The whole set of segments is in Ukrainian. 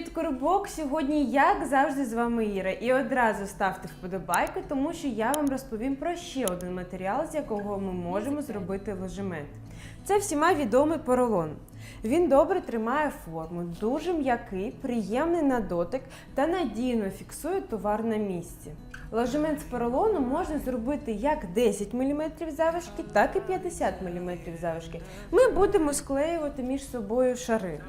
коробок. Сьогодні, як завжди, з вами Іра. І одразу ставте вподобайку, тому що я вам розповім про ще один матеріал, з якого ми можемо зробити ложемент. Це всіма відомий поролон. Він добре тримає форму, дуже м'який, приємний на дотик та надійно фіксує товар на місці. Ложемент з поролону можна зробити як 10 мм завишки, так і 50 мм завишки. Ми будемо склеювати між собою шари.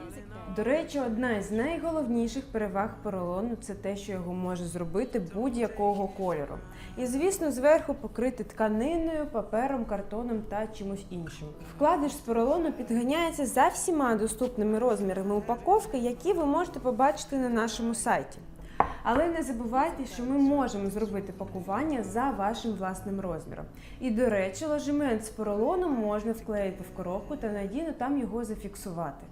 До речі, одна із найголовніших переваг поролону це те, що його може зробити будь-якого кольору. І, звісно, зверху покрити тканиною, папером, картоном та чимось іншим. Вкладиш з поролону підганяється за всіма доступними розмірами упаковки, які ви можете побачити на нашому сайті. Але не забувайте, що ми можемо зробити пакування за вашим власним розміром. І, до речі, ложемент з поролону можна вклеїти в коробку та надійно там його зафіксувати.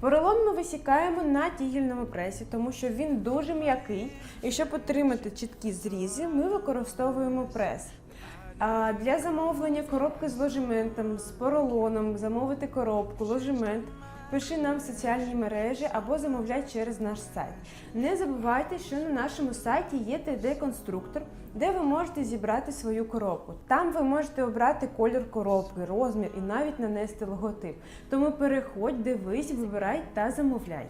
Поролон ми висікаємо на тігільному пресі, тому що він дуже м'який, і щоб отримати чіткі зрізи, ми використовуємо прес. А для замовлення коробки з ложементом, з поролоном, замовити коробку, ложемент. Пиши нам в соціальні мережі або замовляй через наш сайт. Не забувайте, що на нашому сайті є 3D-конструктор, де ви можете зібрати свою коробку. Там ви можете обрати колір коробки, розмір і навіть нанести логотип. Тому переходь, дивись, вибирай та замовляй.